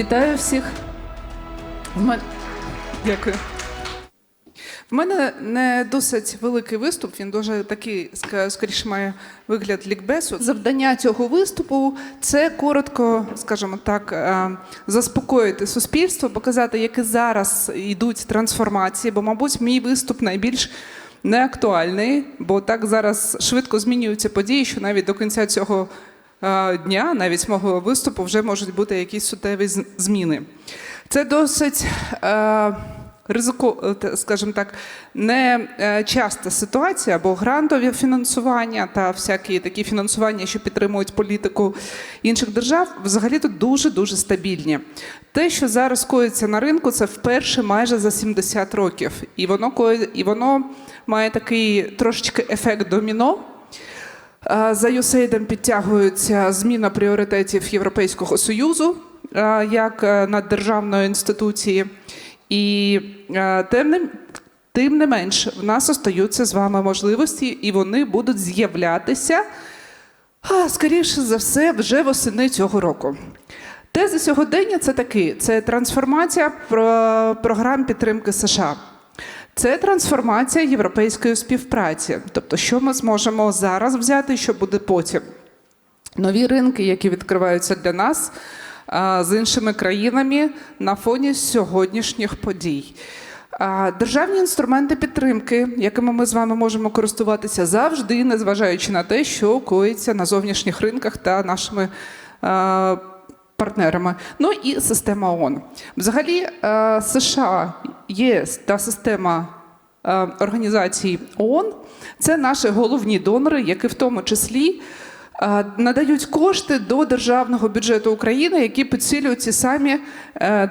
Вітаю всіх. В мен... Дякую. В мене не досить великий виступ, він дуже такий, скоріше має вигляд лікбесу. Завдання цього виступу це коротко, скажімо так, е, заспокоїти суспільство, показати, які зараз йдуть трансформації, бо, мабуть, мій виступ найбільш неактуальний, бо так зараз швидко змінюються події, що навіть до кінця цього дня, навіть мого виступу, вже можуть бути якісь суттєві зміни. Це досить е, ризико, е, скажімо так, не е, часта ситуація, бо грантові фінансування та всякі такі фінансування, що підтримують політику інших держав, взагалі тут дуже дуже стабільні. Те, що зараз коїться на ринку, це вперше майже за 70 років, і воно і воно має такий трошечки ефект доміно. Е, За USAID підтягується зміна пріоритетів Європейського Союзу е, як е, наддержавної інституції. І е, тим не, тим не менш, в нас остаються з вами можливості, і вони будуть з'являтися, скоріше за все, вже восени цього року. Тези сьогодення це такі: це трансформація про програм підтримки США. Це трансформація європейської співпраці. Тобто, що ми зможемо зараз взяти, що буде потім. Нові ринки, які відкриваються для нас з іншими країнами на фоні сьогоднішніх подій. Державні інструменти підтримки, якими ми з вами можемо користуватися завжди, незважаючи на те, що коїться на зовнішніх ринках та нашими партнерами. Ну і система ООН. Взагалі, е, США, ЄС та система е, організацій ООН це наші головні донори, які в тому числі е, надають кошти до державного бюджету України, які підсилюють ці самі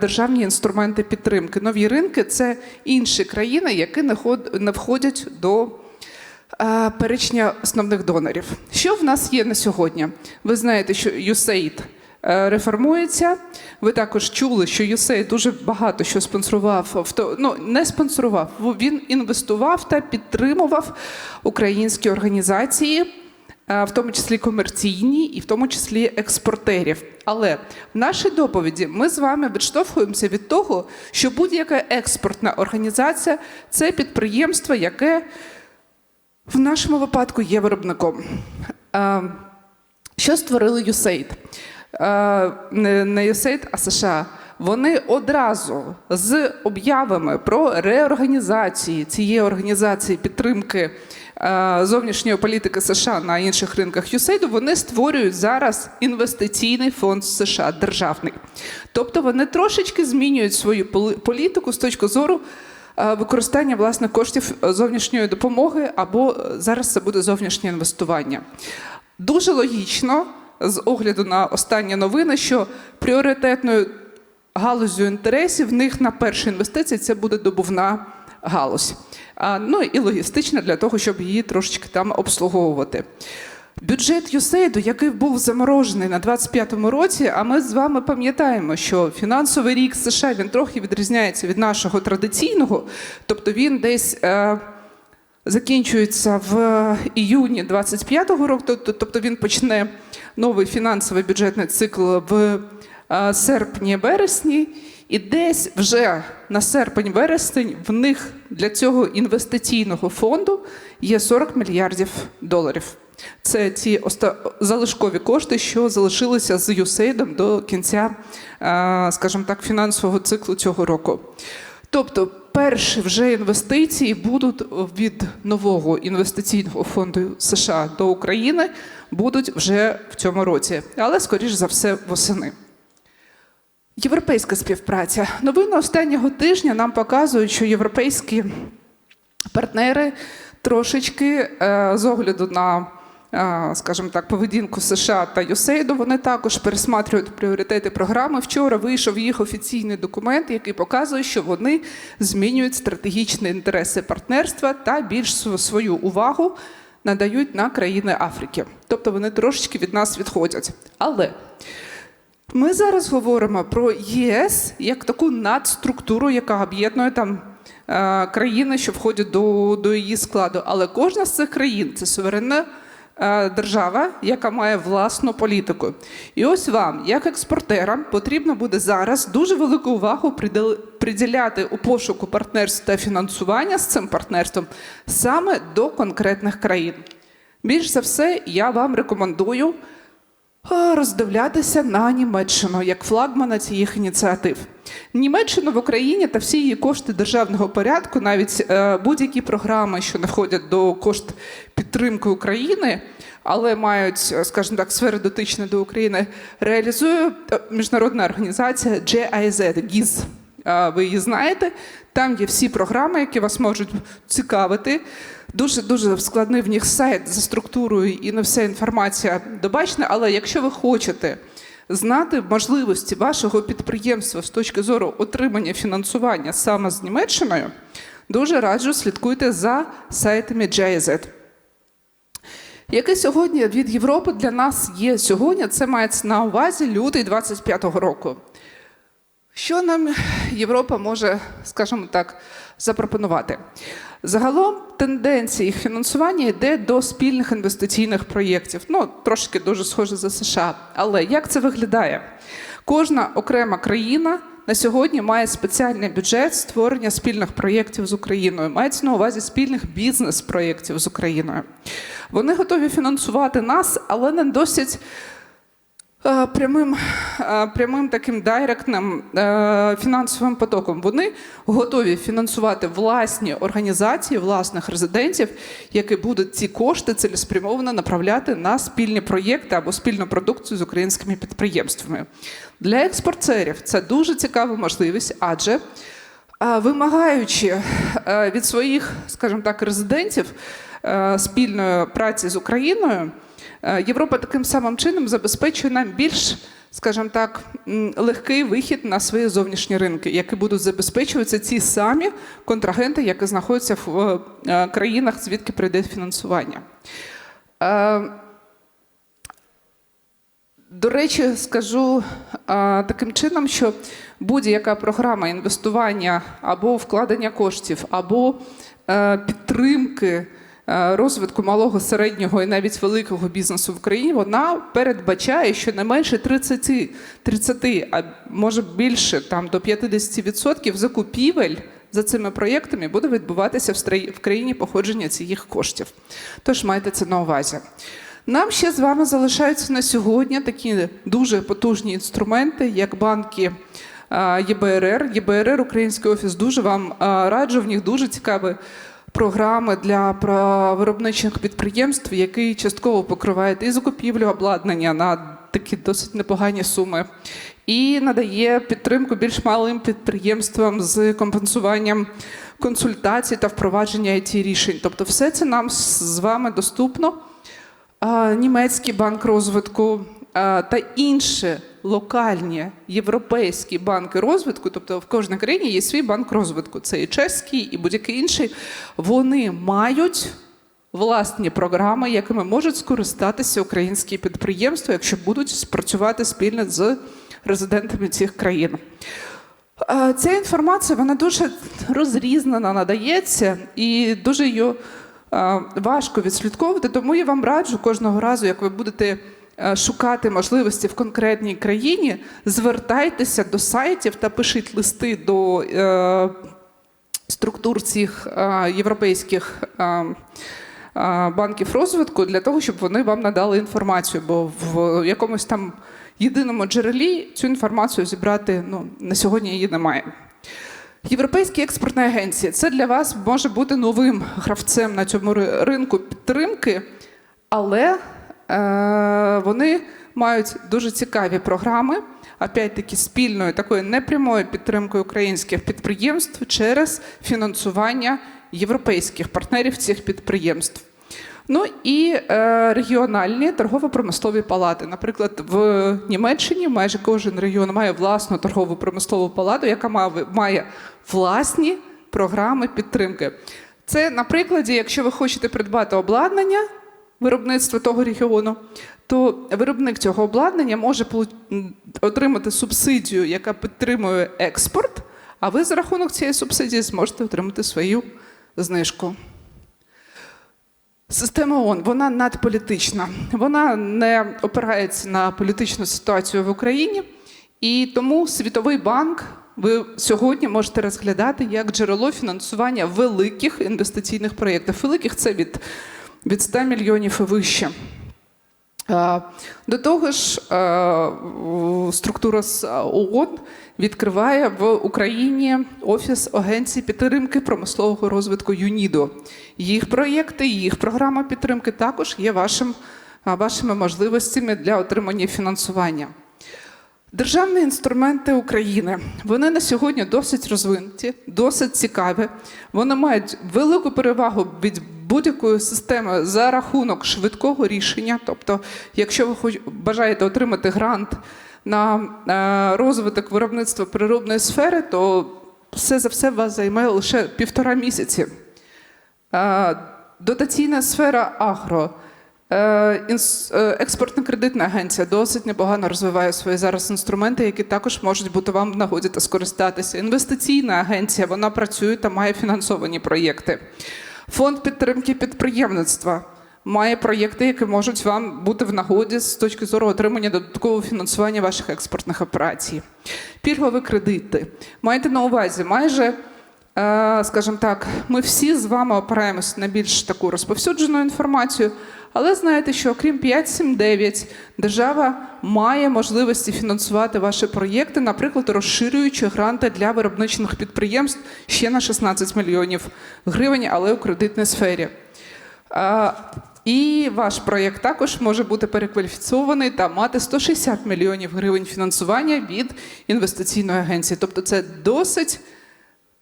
державні інструменти підтримки. Нові ринки це інші країни, які не входять до. Перечня основних донорів. Що в нас є на сьогодні? Ви знаєте, що USAID реформується. Ви також чули, що USAID дуже багато що спонсорував ну не спонсорував, він інвестував та підтримував українські організації. е, В тому числі комерційні і в тому числі експортерів. Але в нашій доповіді ми з вами відштовхуємося від того, що будь-яка експортна організація це підприємство, яке в нашому випадку є виробником. Е, Що створили USAID? Е, Не USAID, а США. Вони одразу з об'явами про реорганізації цієї організації підтримки е, зовнішньої політики США на інших ринках USAID, вони створюють зараз інвестиційний фонд США державний. Тобто вони трошечки змінюють свою політику з точки зору е, використання власне коштів зовнішньої допомоги, або зараз це буде зовнішнє інвестування. Дуже логічно, з огляду на останні новини, що пріоритетною галузю інтересів в них на перші інвестиції це буде добувна галузь. А, ну і логістична для того, щоб її трошечки там обслуговувати. Бюджет USAID, який був заморожений на 25-му році, а ми з вами пам'ятаємо, що фінансовий рік США він трохи відрізняється від нашого традиційного, тобто він десь. Е, закінчується в іюні 25-го року, тобто він почне новий фінансовий бюджетний цикл в е, серпні-вересні, і десь вже на серпень-вересень в них для цього інвестиційного фонду є 40 мільярдів доларів. Це ті залишкові кошти, що залишилися з USAID до кінця, е, скажімо так, фінансового циклу цього року. Тобто, перші вже інвестиції будуть від нового інвестиційного фонду США до України будуть вже в цьому році, але скоріш за все восени. Європейська співпраця. Новини останнього тижня нам показують, що європейські партнери трошечки е, з огляду на, е, скажімо так, поведінку США та USAID, вони також пересматрюють пріоритети програми. Вчора вийшов їх офіційний документ, який показує, що вони змінюють стратегічні інтереси партнерства та більш свою увагу надають на країни Африки. Тобто вони трошечки від нас відходять. Але ми зараз говоримо про ЄС як таку надструктуру, яка об'єднує там е, країни, що входять до, до її складу. Але кожна з цих країн це суверенна держава, яка має власну політику. І ось вам, як експортерам, потрібно буде зараз дуже велику увагу приділяти у пошуку партнерств та фінансування з цим партнерством саме до конкретних країн. Більш за все, я вам рекомендую е, роздивлятися на Німеччину як флагмана цих ініціатив. Німеччина в Україні та всі її кошти державного порядку, навіть е, будь-які програми, що не входять до кошт підтримки України, але мають, е, скажімо так, сфери дотичні до України, реалізує е, міжнародна організація GIZ, GIZ. Ви її знаєте. Там є всі програми, які вас можуть цікавити. Дуже дуже складний в них сайт за структурою і не вся інформація добачна. Але якщо ви хочете знати можливості вашого підприємства з точки зору отримання фінансування саме з Німеччиною, дуже раджу слідкуйте за сайтами GIZ. Яке сьогодні від Європи для нас є сьогодні, це мається на увазі лютий 25-го року. Що нам Європа може, скажімо так, запропонувати? Загалом тенденція їх фінансування йде до спільних інвестиційних проєктів. Ну, трошки дуже схоже за США. Але як це виглядає? Кожна окрема країна на сьогодні має спеціальний бюджет створення спільних проєктів з Україною. Мається на увазі спільних бізнес-проєктів з Україною. Вони готові фінансувати нас, але не досить прямим, прямим таким директним е, фінансовим потоком. Вони готові фінансувати власні організації, власних резидентів, які будуть ці кошти цілеспрямовано направляти на спільні проєкти або спільну продукцію з українськими підприємствами. Для експортерів це дуже цікава можливість, адже Вимагаючи е, від своїх, скажімо так, резидентів е, спільної праці з Україною, Європа таким самим чином забезпечує нам більш, скажімо так, легкий вихід на свої зовнішні ринки, які будуть забезпечуватися ці самі контрагенти, які знаходяться в е, країнах, звідки прийде фінансування. Е, до речі, скажу таким чином, що будь-яка програма інвестування або вкладення коштів, або е, підтримки е, розвитку малого, середнього і навіть великого бізнесу в Україні, вона передбачає, що не менше 30, 30 а може більше там до 50% закупівель за цими проєктами буде відбуватися в країні походження цих коштів. Тож майте це на увазі. Нам ще з вами залишаються на сьогодні такі дуже потужні інструменти, як банки ЄБРР. ЄБРР, Український офіс, дуже вам раджу. В них дуже цікаві програми для виробничих підприємств, які частково покривають і закупівлю обладнання на такі досить непогані суми, і надає підтримку більш малим підприємствам з компенсуванням консультацій та впровадження it рішень. Тобто, все це нам з вами доступно. Німецький банк розвитку та інші локальні європейські банки розвитку, тобто в кожній країні є свій банк розвитку. Це і чеський, і будь-який інший. Вони мають власні програми, якими можуть скористатися українські підприємства, якщо будуть спрацювати спільно з резидентами цих країн. Ця інформація вона дуже розрізнена надається і дуже її важко відслідковувати. Тому я вам раджу кожного разу, як ви будете шукати можливості в конкретній країні, звертайтеся до сайтів та пишіть листи до е, структур цих е, європейських. е, е, Банків розвитку для того, щоб вони вам надали інформацію, бо в якомусь там єдиному джерелі цю інформацію зібрати ну, на сьогодні її немає. Європейські експортні агенції це для вас може бути новим гравцем на цьому ринку підтримки, але е, вони мають дуже цікаві програми, опять-таки спільною такою непрямою підтримкою українських підприємств через фінансування європейських партнерів цих підприємств. Ну і е, регіональні торгово-промислові палати. Наприклад, в Німеччині майже кожен регіон має власну торгово-промислову палату, яка має власні програми підтримки. Це на прикладі, якщо ви хочете придбати обладнання виробництва того регіону, то виробник цього обладнання може отримати субсидію, яка підтримує експорт, а ви за рахунок цієї субсидії зможете отримати свою знижку. Система ООН, вона надполітична. Вона не опирається на політичну ситуацію в Україні, і тому Світовий банк ви сьогодні можете розглядати як джерело фінансування великих інвестиційних проєктів. Великих це від, від 100 мільйонів і вище. Е, До того ж, е, структура ООН відкриває в Україні офіс Агенції підтримки промислового розвитку ЮНІДО. Їх проєкти, їх програма підтримки також є вашим, вашими можливостями для отримання фінансування. Державні інструменти України вони на сьогодні досить розвинуті, досить цікаві. Вони мають велику перевагу від будь-якої системи за рахунок швидкого рішення. Тобто, якщо ви хоч бажаєте отримати грант на е, розвиток виробництва переробної сфери, то все за все вас займе лише півтора місяці. Е, Дотаційна сфера агро. Е, Експортно-кредитна агенція досить непогано розвиває свої зараз інструменти, які також можуть бути вам в нагоді та скористатися. Інвестиційна агенція вона працює та має фінансовані проєкти. Фонд підтримки підприємництва має проєкти, які можуть вам бути в нагоді з точки зору отримання додаткового фінансування ваших експортних операцій. Пільгові кредити. маєте на увазі, майже скажімо так, ми всі з вами опираємося на більш таку розповсюджену інформацію, але знаєте, що окрім 5.7.9, держава має можливості фінансувати ваші проєкти, наприклад, розширюючи гранти для виробничних підприємств ще на 16 мільйонів гривень, але у кредитній сфері. Е, І ваш проєкт також може бути перекваліфіцований та мати 160 мільйонів гривень фінансування від інвестиційної агенції. Тобто це досить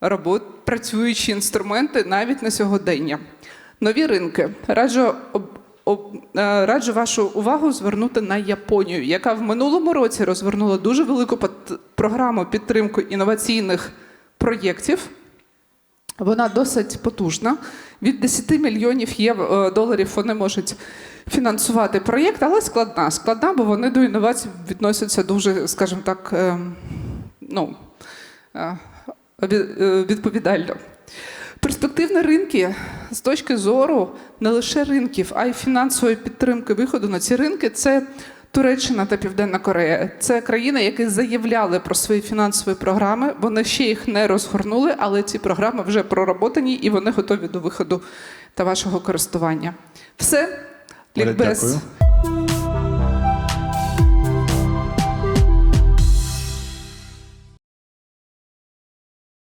робот, працюючі інструменти навіть на сьогодення. Нові ринки. Раджу, е, раджу вашу увагу звернути на Японію, яка в минулому році розвернула дуже велику програму підтримки інноваційних проєктів. Вона досить потужна. Від 10 мільйонів єв- е, доларів вони можуть фінансувати проєкт, але складна. Складна, бо вони до інновацій відносяться дуже, скажімо так, е, ну, е, відповідально. Перспективні ринки з точки зору не лише ринків, а й фінансової підтримки виходу на ці ринки це Туреччина та Південна Корея. Це країни, які заявляли про свої фінансові програми. Вони ще їх не розгорнули, але ці програми вже проработані і вони готові до виходу та вашого користування. Все. Лікбез.